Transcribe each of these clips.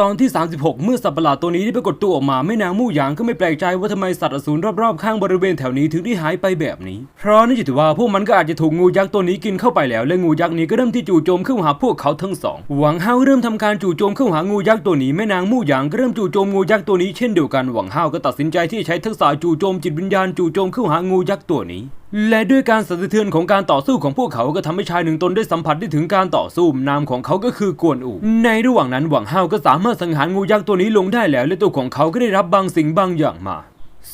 ตอนที่ 36 เมื่อสัตว์ประหลาดตัวนี้ได้ปรากฏตัวออกมาแม่นางมู่หยางก็ไม่แปลกใจว่าทำไมสัตว์อสูรรอบๆข้างบริเวณแถวนี้ถึงได้หายไปแบบนี้ เพราะนั่นจะถือว่าพวกมันก็อาจจะถูกงูยักษ์ตัวนี้กินเข้าไปแล้ว และงูยักษ์นี้ก็เริ่มที่จู่โจมเข้าหาพวกเขาทั้งสอง หวังเฮาเริ่มทำการจู่โจมเข้าหางูยักษ์ตัวนี้แม่นางมู่หยางก็เริ่มจู่โจมงูยักษ์ตัวนี้เช่นเดียวกัน หวังเฮาก็ตัดสินใจที่จะใช้ทักษะจู่โจมจิตวิญญาณจู่โจมเข้าหางูยักษ์ตัวนี้ และด้วยการสั่นสะเทือนของการต่อสู้ของพวกเขาก็ทำให้ชายหนึ่งตนได้สัมผัสได้ถึงการต่อสู้นามของเขาก็คือกวนอูในระหว่างนั้นหวังเฮาก็สามารถสังหารงูยักษ์ตัวนี้ลงได้แล้ว และตัวของเขาก็ได้รับบางสิ่งบางอย่างมา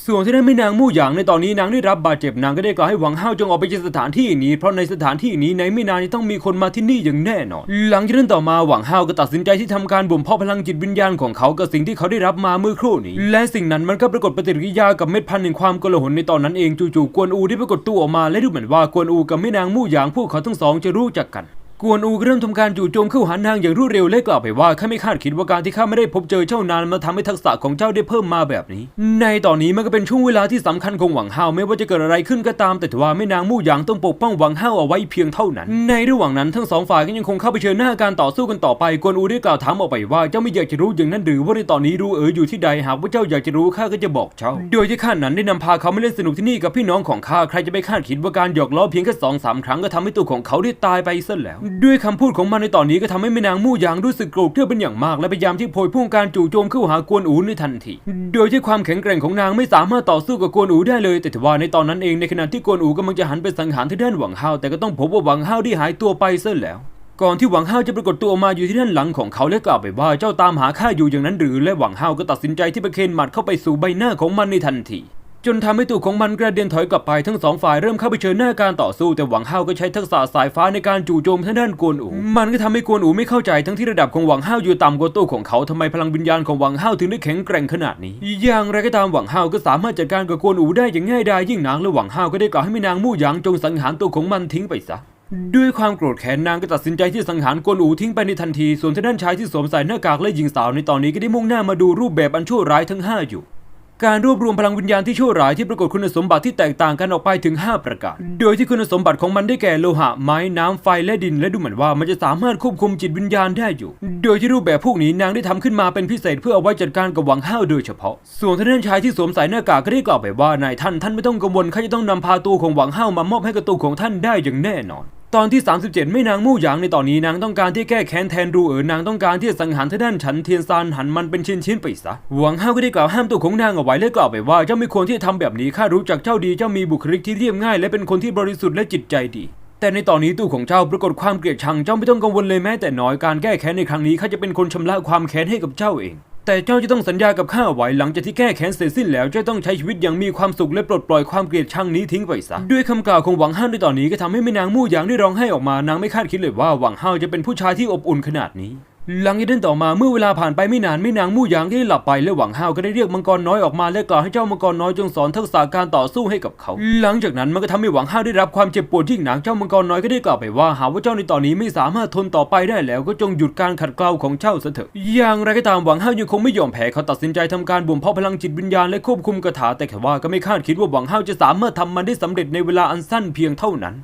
ส่วนที่ได้ไม่นางมู่หยางในตอนนี้นางได้รับบาดเจ็บนางก็ได้กล่าวให้หวังเฮาจงออกไปจากสถานที่นี้เพราะในสถานที่นี้ในไม่นานจะต้องมีคนมาที่นี่อย่างแน่นอนหลังจากนั้นต่อมาหวังเฮาก็ตัดสินใจที่ทำการบ่มเพาะพลังจิตวิญญาณของเขากับสิ่งที่เขาได้รับมาเมื่อครู่นี้ และสิ่งนั้นมันก็ปรากฏปฏิกิริยากับเม็ดพันธุ์แห่งความโกลาหลในตอนนั้นเองจู่ๆกวนอูได้ปรากฏตัวออกมาและดูเหมือนว่ากวนอูกับแม่นางมู่หยางพวกเขาทั้งสองจะรู้จักกัน กวนอูก็เริ่มทำการจู่โจมเข้าหานางอย่างรวดเร็วและกล่าวไปว่าข้าไม่คาดคิดว่าการที่ข้าไม่ได้พบเจอเจ้านานมาทำให้ทักษะของเจ้าได้เพิ่มมาแบบนี้ ในตอนนี้มันก็เป็นช่วงเวลาที่สำคัญของหวังเฮาไม่ว่าจะเกิดอะไรขึ้นก็ตาม แต่ถือว่าแม่นางมู่หยางต้องปกป้องหวังเฮาเอาไว้เพียงเท่านั้น ในระหว่างนั้นทั้งสองฝ่ายก็ยังคงเข้าไปเชิญหน้าการต่อสู้กันต่อไปกวนอูได้กล่าวถามออกไปว่าเจ้าไม่อยากจะรู้อย่างนั้นหรือว่าในตอนนี้รู้เอ๋ออยู่ที่ใดหากว่าเจ้าอยากจะรู้ข้าก็จะบอกเจ้า โดยที่ข้านั้นได้นำพาเขามาเล่นสนุกที่นี่กับพี่น้องของข้าใครจะไปคาดคิดว่าการหยอกล้อเพียงแค่สองสามครั้งก็ทำให้ตัวของเขาได้ตายไปซะแล้วด้วยคำพูดของมันในตอนนี้ก็ทำให้แม่นางมู่หยางรู้สึกโกรธเกรี้ยวเป็นอย่างมาก และพยายามที่โพยพุ่งการจู่โจมเข้าหากวนอูในทันที โดยที่ความแข็งแกร่งของนางไม่สามารถต่อสู้กับกวนอูได้เลย แต่ทว่าในตอนนั้นเองในขณะที่กวนอูกำลังจะหันไปสังหารที่ด้านหวังเฮาวแต่ก็ต้องพบว่าหวังเฮาวได้หายตัวไปซะแล้วก่อนที่หวังเฮาวจะปรากฏตัวออกมาอยู่ที่ด้านหลังของเขาและกล่าวไปว่าเจ้าตามหาข้าอยู่อย่างนั้นหรือและหวังเฮาวก็ตัดสินใจที่ประเคนหมัดเข้าไปสู่ใบหน้าของมันในทันที จนทำให้ตัวของมันกระเด็นถอยกลับไปทั้งสองฝ่ายเริ่มเข้าไปเชิญหน้าการต่อสู้ แต่หวังเฮาก็ใช้ทักษะสายฟ้าในการจู่โจมทางด้านกวนอูมันก็ทำให้กวนอูไม่เข้าใจทั้งที่ระดับของหวังเฮาอยู่ต่ำกว่าตัวของเขาทำไมพลังวิญญาณของหวังเฮาถึงได้แข็งแกร่งขนาดนี้ อย่างไรก็ตามหวังเฮาก็สามารถจัดการกับกวนอูได้อย่างง่ายดายยิ่งนักและหวังเฮาก็ได้กล่าวให้แม่นางมู่หยางจงสังหารตัวของมันทิ้งไปซะด้วยความโกรธแค้นนางก็ตัดสินใจที่สังหารกวนอูทิ้งไปในทันที ส่วนทางด้านชายที่สวมใส่หน้ากากและหญิงสาวในตอนนี้ก็ได้มุ่งหน้ามาดูรูปแบบอันชั่วร้ายทั้ง5อยู่ การรวบรวมพลังวิญญาณที่ชั่วร้ายที่ปรากฏคุณสมบัติที่แตกต่างกันออกไปถึง 5 ประการ โดยที่คุณสมบัติของมันได้แก่โลหะ ไม้ น้ำ ไฟ และดิน และดูเหมือนว่ามันจะสามารถควบคุมจิตวิญญาณได้อยู่ โดยที่รูปแบบพวกนี้นางได้ทำขึ้นมาเป็นพิเศษเพื่อเอาไว้จัดการกับหวังห้าวโดยเฉพาะ ส่วนทางด้านชายที่สวมใส่หน้ากากก็ได้กล่าวไปว่านายท่านท่านไม่ต้องกังวลข้าจะต้องนำพาตัวของหวังห้าวมามอบให้กับตัวของท่านได้อย่างแน่นอน ตอนที่ 37 ไม่นางมู่หยางในตอนนี้นางต้องการที่แก้แค้นแทนรูเอ๋อนางต้องการที่จะสังหารทางด้านฉันเทียนซานหันมันเป็นชิ้นๆไปซะหวังห้าวก็ได้กล่าวห้ามตัวของนางเอาไว้และกล่าวไปว่าเจ้าไม่ควรที่จะทำแบบนี้ข้ารู้จักเจ้าดีเจ้ามีบุคลิกที่เรียบง่าย และเป็นคนที่บริสุทธิ์และจิตใจดี แต่ในตอนนี้ตู้ของเจ้าปรากฏความเกลียดชังเจ้าไม่ต้องกังวลเลยแม้แต่น้อยการแก้แค้นในครั้งนี้ข้าจะเป็นคนชำระความแค้นให้กับเจ้าเอง แต่เจ้าจะต้องสัญญากับข้าไว้หลังจากที่แก้แค้นเสร็จสิ้นแล้วเจ้าต้องใช้ชีวิตอย่างมีความสุขและปลดปล่อยความเกลียดชังนี้ทิ้งไปซะด้วยคำกล่าวของหวังห้าวในตอนนี้ก็ทำให้แม่นางมู่หยางได้ร้องไห้ออกมานางไม่คาดคิดเลยว่าหวังห้าวจะเป็นผู้ชายที่อบอุ่นขนาดนี้ หลังจากนั้นต่อมาเมื่อเวลาผ่านไปไม่นานแม่นางมู่หยางก็ได้หลับไปและหวังห้าวก็ได้เรียกมังกรน้อยออกมาและกล่าวให้เจ้ามังกรน้อยจงสอนทักษะการต่อสู้ให้กับเขา หลังจากนั้นมันก็ทำให้หวังห้าวได้รับความเจ็บปวดยิ่หนักเจ้ามังกรน้อยก็ได้กล่าวไปว่าหากว่าเจ้าในตอนนี้ไม่สามารถทนต่อไปได้แล้วก็จงหยุดการขัดเกลาของเจ้าเถอะ อย่างไรก็ตามหวังห้าวยังคงไม่ยอมแพ้เขาตัดสินใจทำการบ่มเพาะพลังจิตวิญญาณและควบคุมคาถาแต่แค่ว่าก็ไม่คาดคิดว่าหวังห้าวจะสามารถทำมันได้สำเร็จในเวลาอันสั้นเพียงเท่านั้น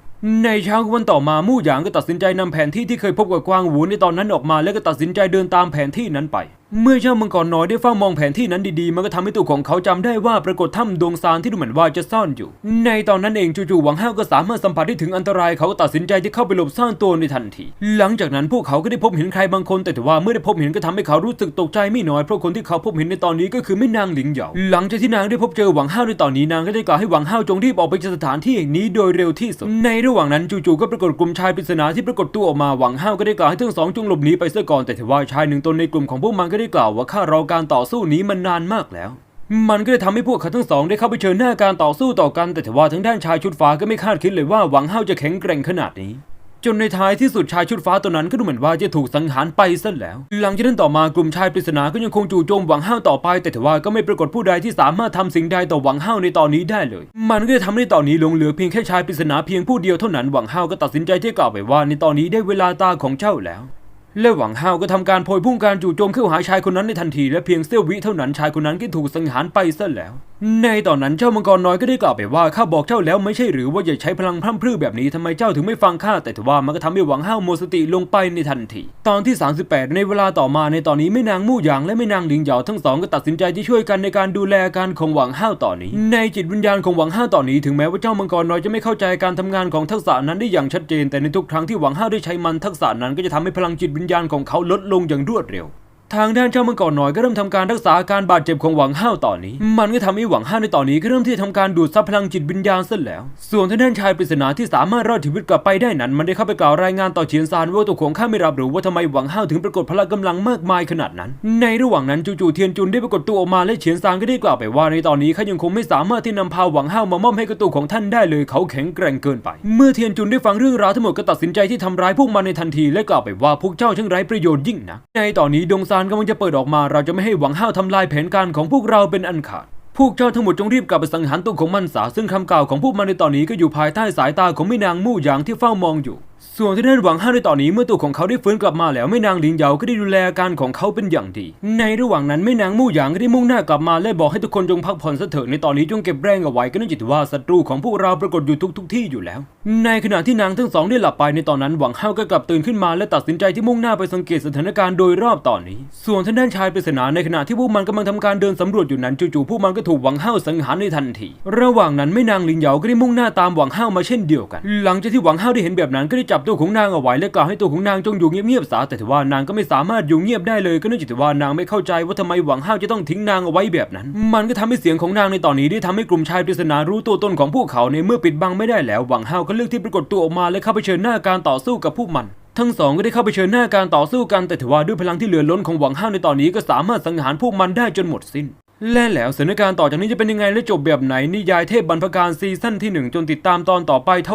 ในเช้าวันต่อมามู่หยางก็ตัดสินใจนำแผนที่ที่เคยพบกับกวางหวูในตอนนั้นออกมา แล้วก็ตัดสินใจเดินตามแผนที่นั้นไป เมื่อเจ้ามังกรน้อยได้เฝ้ามองแผนที่นั้นดีๆ มันก็ทำให้ตัวของเขาจำได้ว่าปรากฏถ้ำดวงซานที่ดูเหมือนว่าจะซ่อนอยู่ ในตอนนั้นเองจู่ๆหวังห้าวก็สามารถสัมผัสได้ถึงอันตรายเขาก็ตัดสินใจที่เข้าไปหลบซ่อนตัวในทันที หลังจากนั้นพวกเขาก็ได้พบเห็นใครบางคน แต่ถือว่าเมื่อได้พบเห็นก็ทำให้เขารู้สึกตกใจไม่น้อยเพราะคนที่เขาพบเห็นในตอนนี้ก็คือแม่นางหลิงเหยาหลังจากที่นางได้พบเจอหวังห้าวในตอนนี้นางก็ได้กล่าวให้หวังห้าวจงรีบออกไปจากสถานที่แห่งนี้โดยเร็วที่สุดในระหว่างนั้นจู่ๆก็ปรากฏกลุ่มชายปริศนาที่ปรากฏตัวออกมาหวังห้าวก็ได้กล่าวให้ทั้งสองจงหลบหนีไปเสียก่อนแต่ถือว่าชายหนึ่งตนในกลุ่มของพวกมันกได้กล่าวว่าข้ารอการต่อสู้นี้มานนานมากแล้ว มันก็เลยทำให้พวกเขาทั้งสองได้เข้าไปเชิญหน้าการต่อสู้ต่อกันแต่ถว่าทั้งด้านชายชุดฟ้าก็ไม่คาดคิดเลยว่าหวังห้าวจะแข็งแกร่งขนาดนี้ จนในท้ายที่สุดชายชุดฟ้าตัวนั้นก็ดูเหมือนว่าจะถูกสังหารไปซะแล้ว หลังจากนั้นต่อมากลุ่มชายปริศนาก็ยังคงจู่โจมหวังห้าวต่อไป แต่ถว่าก็ไม่ปรากฏผู้ใดที่สามารถทำสิ่งใดต่อหวังห้าวในตอนนี้ได้เลย มันก็เลยทำให้ตอนนี้หลงเหลือเพียงแค่ชายปริศนาเพียงผู้เดียวเท่านั้นหวังห้าวก็ตัดสินใจที่กล่าวไปว่าในตอนนี้ได้เวลาตาของเจ้าแล้ว และหวังฮาวก็ทำการโพยพุ่งการจู่โจมเข้าหาชายคนนั้นในทันทีและเพียงเสี้ยววิเท่านั้นชายคนนั้นก็ถูกสังหารไปซะแล้วในตอนนั้นเจ้ามังกรน้อยก็ได้กล่าวไปว่าข้าบอกเจ้าแล้วไม่ใช่หรือว่าอย่าใช้พลังพร่ำพรื่อแบบนี้ทำไมเจ้าถึงไม่ฟังข้าแต่ถือว่ามันก็ทำให้หวังห้าวหมดสติลงไปในทันที ตอนที่ 38 ในเวลาต่อมาในตอนนี้แม่นางมู่หยางและแม่นางหลิงเหยาทั้งสองก็ตัดสินใจที่ช่วยกันในการดูแลการของหวังห้าวต่อนนี้ ในจิตวิญญาณของหวังห้าวต่อนนี้ถึงแม้ว่าเจ้ามังกรน้อยจะไม่เข้าใจการทำงานของทักษะนั้นได้อย่างชัดเจน แต่ในทุกครั้งที่หวังห้าวได้ใช้มันทักษะนั้นก็จะทำให้พลังจิตวิญญาณของเขาลดลงอย่างรวดเร็ว ทางด้านเจ้ามังกรน้อยก็เริ่มทำการรักษาอาการบาดเจ็บของหวังห้าวตอนนี้ มันก็ทำให้หวังห้าวในตอนนี้ก็เริ่มที่จะทำการดูดซับพลังจิตวิญญาณซะแล้ว ส่วนทางด้านชายปริศนาที่สามารถรอดชีวิตกลับไปได้นั้น มันได้เข้าไปกล่าวรายงานต่อเฉียนซานว่าตัวของข้าไม่รับหรู้ว่าทำไมหวังห้าวถึงปรากฏพละกำลังมากมายขนาดนั้น ในระหว่างนั้นจู่ๆเทียนจุนได้ปรากฏตัวออกมาและเฉียนซานก็ได้กล่าวไปว่าในตอนนี้เขายังคงไม่สามารถที่นำพาหวังห้าวมามอบให้กับตัวของท่านได้เลยเขาแข็งแกร่งเกินไป เมื่อเทียนจุนได้ฟังเรื่องราวทั้งหมดก็ตัดสินใจที่ทำร้ายพวกมันในทันทีและกล่าวไปว่าพวกเจ้าช่างไร้ประโยชน์ยิ่งนะในตอนนี้ดงซาารกำลังจะเปิดออกมา เราจะไม่ให้หวังห้าวทำลายแผนการของพวกเราเป็นอันขาด พวกเจ้าทั้งหมดจงรีบกลับไปสังหารตัวของมันซะซึ่งคำกล่าวของพวกมันในตอนนี้ก็อยู่ภายใต้สายตาของแม่นางมู่หยางที่เฝ้ามองอยู่ ส่วนที่ด้านหวังห้าวในตอนนี้เมื่อตัวของเขาได้ฟื้นกลับมาแล้วแม่นางหลิงเหยาก็ได้ดูแลอาการของเขาเป็นอย่างดี ในระหว่างนั้นแม่นางมู่หยางก็ได้มุ่งหน้ากลับมาและบอกให้ทุกคนจงพักผ่อนซะเถิดในตอนนี้จงเก็บแรงเอาไว้ก็เนื่องจากว่าศัตรูของพวกเราปรากฏอยู่ทุกทุกที่อยู่แล้ว ในขณะที่นางทั้งสองได้หลับไปในตอนนั้นหวังห้าวก็กลับตื่นขึ้นมาและตัดสินใจที่มุ่งหน้าไปสังเกตสถานการณ์โดยรอบตอนนี้ ส่วนท่างด้านชายปริศนาในขณะที่พวกมันกำลังทำการเดินสำรวจอยู่นั้นจู่ๆพวกมันก็ถูกหวังห้าวสังหารในทันที ระหว่างนั้นแม่นางหลิงเหยาก็ได้มุ่งหน้าตามหวังห้ามาเช่นเดียวกัน หลังจากที่หวังห้าได้เห็นแบบนั้นก็ได้จับตัวของนางเอาไว้และกล่าวให้ตัวของนางจงอยู่เงียบๆซะแต่ถือว่านางก็ไม่สามารถอยู่เงียบได้เลย ก็เนื่องจากว่านางไม่เข้าใจว่าทำไมหวังห้าวจะต้องทิ้งนางเอาไว้แบบนั้น มันก็ทำให้เสียงของนางในตอนนี้ได้ทำให้กลุ่มชายปริศนารู้ตัวตนของพวกเขาในเมื่อปิดบังไม่ได้แล้วหวังห้าวก็เลือกที่ปรากฏตัวออกมาและเข้าไปเชิญหน้าการต่อสู้กับพวกมันทั้งสองก็ได้เข้าไปเชิญหน้าการต่อสู้กันแต่ถือว่าด้วยพลังที่เหลือล้นของหวังห้าวในตอนนี้ก็สามารถสังหารพวกมันได้จนหมดสิ้น และแล้วสถานการณ์ต่อจากนี้จะเป็นยังไงและจบแบบไหนนิยายเทพบรรพการซีซั่นที่หนึ่งจนติดตามตอนต่อไปเท่า